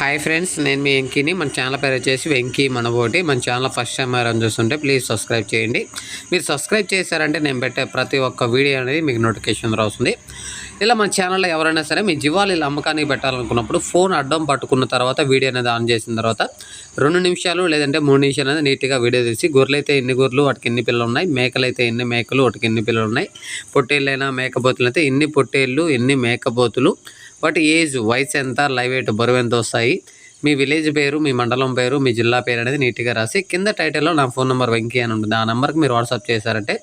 Hi friends నేను మీ వెంకీని. మన channel పేరు వచ్చేసి వెంకీ మనబోటి. మన ఛానల్ ఫస్ట్ టైం ఎవరైనా చూస్తుంటే ప్లీజ్ సబ్స్క్రైబ్ చేయండి. మీరు సబ్స్క్రైబ్ చేశారంటే నేను పెట్టే ప్రతి ఒక్క వీడియో అనేది మీకు నోటిఫికేషన్ రాస్తుంది ఇలా మన ఛానల్లో ఎవరైనా సరే మీ జీవాలు ఇలా అమ్మకానికి పెట్టాలనుకున్నప్పుడు ఫోన్ అడ్డం పట్టుకున్న తర్వాత వీడియో అనేది ఆన్ చేసిన తర్వాత రెండు నిమిషాలు లేదంటే మూడు నిమిషాలు అనేది నీట్గా వీడియో తీసి గొర్రెలు అయితే ఎన్ని గొర్రెలు వాటికి ఎన్ని పిల్లలు ఉన్నాయి మేకలు అయితే ఎన్ని మేకలు వాటికి ఎన్ని పిల్లలు ఉన్నాయి పొట్టేళ్ళైనా మేకపోతులు అయితే ఎన్ని పొట్టేళ్ళు ఎన్ని మేకపోతులు వాటి ఏజ్ వయసు ఎంత లైవ్ ఎయిట్ బరువు ఎంత వస్తాయి మీ విలేజ్ పేరు మీ మండలం పేరు మీ జిల్లా పేరు అనేది నీట్గా రాసి కింద టైటిల్లో నా ఫోన్ నెంబర్ వెంకీ అని ఉంటుంది. ఆ నెంబర్కి మీరు వాట్సాప్ చేశారంటే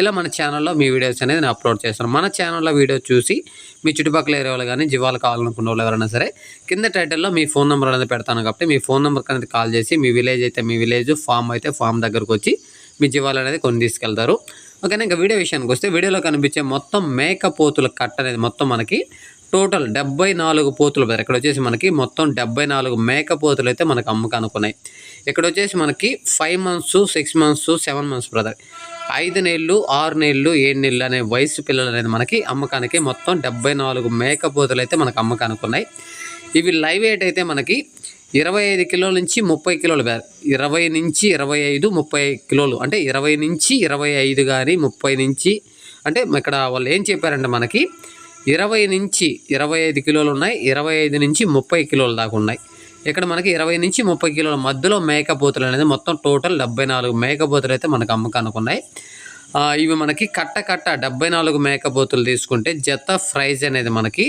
ఇలా మన ఛానల్లో మీ వీడియోస్ అనేది నేను అప్లోడ్ చేస్తాను. మన ఛానల్లో వీడియో చూసి మీ చుట్టుపక్కల ఏరియా వాళ్ళు కానీ జీవాలు కావాలనుకున్న వాళ్ళు ఎవరైనా సరే కింద టైటిల్లో మీ ఫోన్ నెంబర్ అనేది పెడతాను కాబట్టి మీ ఫోన్ నెంబర్కి అనేది కాల్ చేసి మీ విలేజ్ అయితే మీ విలేజ్ ఫామ్ అయితే ఫామ్ దగ్గరకు వచ్చి మీ జీవాలు అనేది కొన్ని తీసుకెళ్తారు. ఓకేనా? ఇంకా వీడియో విషయానికి వస్తే వీడియోలో కనిపించే మొత్తం మేకపోతుల కట్ట అనేది మొత్తం మనకి టోటల్ డెబ్బై నాలుగు పోతులు బ్రదర్. ఇక్కడ వచ్చేసి మనకి మొత్తం డెబ్బై నాలుగు మేకపోతులు అయితే మనకు అమ్మకానుకున్నాయి ఇక్కడ వచ్చేసి మనకి five months six months seven months brother. ఐదు నెలలు ఆరు నెలలు ఏడు నెలలు అనే వయసు పిల్లలు అనేది మనకి అమ్మకానికి మొత్తం డెబ్బై నాలుగు మేకపోతులు అయితే మనకు అమ్మకానుకున్నాయి ఇవి లైవ్ వెయిట్ అయితే మనకి ఇరవై ఐదు కిలోల నుంచి ముప్పై కిలోలు బ్రదర్. ఇరవై నుంచి ఇరవై ఐదు ముప్పై కిలోలు. అంటే ఇరవై నుంచి ఇరవై ఐదు కానీ ముప్పై నుంచి అంటే ఇక్కడ వాళ్ళు ఏం చెప్పారంటే మనకి ఇరవై నుంచి ఇరవై ఐదు కిలోలు ఉన్నాయి. ఇరవై ఐదు నుంచి ముప్పై కిలోల దాకా ఉన్నాయి. ఇక్కడ మనకి ఇరవై నుంచి ముప్పై కిలోల మధ్యలో మేకపోతులు అనేది మొత్తం టోటల్ డెబ్బై నాలుగు మేకపోతులు అయితే మనకు అమ్మకానికి ఉన్నాయి. ఇవి మనకి కట్ట కట్ట డెబ్బై నాలుగు మేకపోతులు తీసుకుంటే జత ప్రైజ్ అనేది మనకి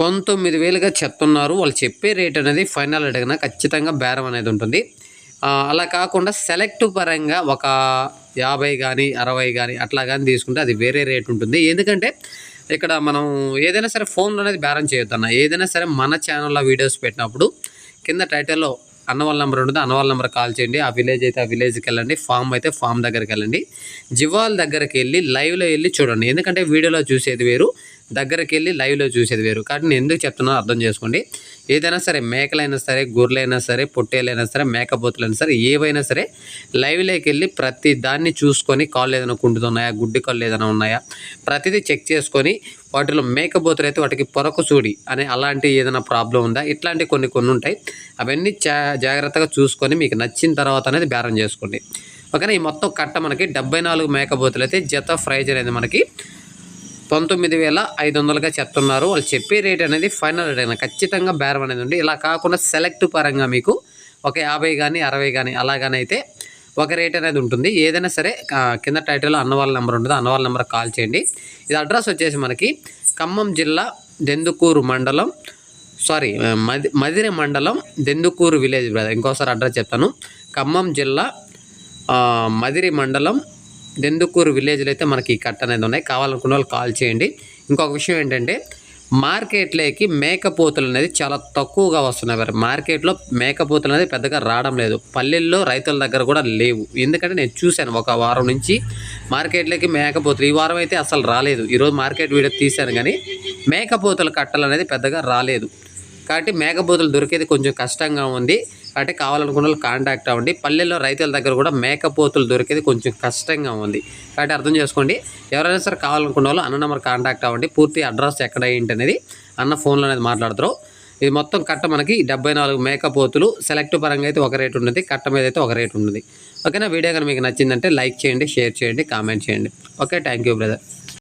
పంతొమ్మిది వేలుగా చెప్తున్నారు. వాళ్ళు చెప్పే రేట్ అనేది ఫైనల్ అడిగినా ఖచ్చితంగా బేరం అనేది ఉంటుంది. అలా కాకుండా సెలెక్ట్ పరంగా ఒక యాభై కానీ అరవై కానీ అట్లా కానీ తీసుకుంటే అది వేరే రేట్ ఉంటుంది. ఎందుకంటే ఇక్కడ మనం ఏదైనా సరే ఫోన్లో అనేది బేరం చేయొద్దన్న ఏదైనా సరే మన ఛానల్లో వీడియోస్ పెట్టినప్పుడు కింద టైటిల్లో అన్న వాళ్ళ నెంబర్ ఉంటుంది. అన్న వాళ్ళ నెంబర్ కాల్ చేయండి. ఆ విలేజ్ అయితే ఆ విలేజ్కి వెళ్ళండి. ఫామ్ అయితే ఫామ్ దగ్గరికి వెళ్ళండి. జివాల్ దగ్గరికి వెళ్ళి లైవ్లో వెళ్ళి చూడండి. ఎందుకంటే వీడియోలో చూసేది వేరు. దగ్గరికి వెళ్ళి లైవ్లో చూసేది వేరు. కాబట్టి నేను ఎందుకు చెప్తున్నానో అర్థం చేసుకోండి. ఏదైనా సరే మేకలైనా సరే గొర్రెలైనా సరే పొట్టేలైనా సరే మేకపోతులైనా సరే ఏవైనా సరే లైవ్లోకి వెళ్ళి ప్రతి దాన్ని చూసుకొని కాళ్ళు ఏదైనా కుంటున్నాయా గుడ్డి కాళ్ళు ఏదైనా ఉన్నాయా ప్రతిదీ చెక్ చేసుకొని వాటిలో మేకపోతులు అయితే వాటికి పొరకు చూడి అనే అలాంటి ఏదైనా ప్రాబ్లం ఉందా? ఇట్లాంటి కొన్ని కొన్ని ఉంటాయి. అవన్నీ జా- జాగ్రత్తగా చూసుకొని మీకు నచ్చిన తర్వాత అనేది బేరం చేసుకోండి. ఓకేనా? ఈ మొత్తం కట్ట మనకి డెబ్బై నాలుగు మేకపోతులు అయితే జత ఫ్రైజ్ అనేది మనకి పంతొమ్మిది వేల ఐదు వందలుగా చెప్తున్నారు. వాళ్ళు చెప్పే రేట్ అనేది ఫైనల్ రేట్ అయినా ఖచ్చితంగా బేరం అనేది ఉంది. ఇలా కాకుండా సెలెక్ట్ పరంగా మీకు ఒక యాభై కానీ అరవై కానీ అలాగనైతే ఒక రేట్ అనేది ఉంటుంది. ఏదైనా సరే కింద టైటిల్లో అన్నవాళ్ళ నెంబర్ ఉంటుంది. అన్నవాళ్ళ నెంబర్ కాల్ చేయండి. ఇది అడ్రస్ వచ్చేసి మనకి ఖమ్మం జిల్లా దెందుకూరు మండలం సారీ మది మదిరి మండలం దెందుకూరు విలేజ్ బ్రదర్. ఇంకోసారి అడ్రస్ చెప్తాను. ఖమ్మం జిల్లా మదిరి మండలం దెందుకూరు విలేజ్లో అయితే మనకి ఈ కట్ట అనేది ఉన్నాయి. కావాలనుకున్న వాళ్ళు కాల్ చేయండి. ఇంకొక విషయం ఏంటంటే మార్కెట్లోకి మేకపోతులు అనేది చాలా తక్కువగా వస్తున్నాయి మరి. మార్కెట్లో మేకపోతులు అనేది పెద్దగా రావడం లేదు. పల్లెల్లో రైతుల దగ్గర కూడా లేవు. ఎందుకంటే నేను చూశాను ఒక వారం నుంచి మార్కెట్లోకి మేకపోతులు. ఈ వారం అయితే అసలు రాలేదు. ఈరోజు మార్కెట్ వీడియో తీశాను కానీ మేకపోతుల కట్టలు అనేది పెద్దగా రాలేదు. కాబట్టి మేకపోతులు దొరికేది కొంచెం కష్టంగా ఉంది. కాబట్టి కావాలనుకున్న వాళ్ళు కాంటాక్ట్ అవ్వండి పల్లెల్లో రైతుల దగ్గర కూడా మేకపోతులు దొరికేది కొంచెం కష్టంగా ఉంది. కాబట్టి అర్థం చేసుకోండి. ఎవరైనా సరే కావాలనుకున్న వాళ్ళు అన్న నెంబర్ కాంటాక్ట్ అవ్వండి పూర్తి అడ్రస్ ఎక్కడ ఏంటి అనేది అన్న ఫోన్లో అనేది మాట్లాడతారు. ఇది మొత్తం కట్ట మనకి డెబ్బై నాలుగు మేకపోతులు సెలెక్ట్ పరంగా అయితే ఒక రేట్ ఉంటుంది కట్ట మీద అయితే ఒక రేట్ ఉంటుంది ఓకేనా? వీడియో కానీ మీకు నచ్చిందంటే లైక్ చేయండి షేర్ చేయండి కామెంట్ చేయండి. Okay thank you brother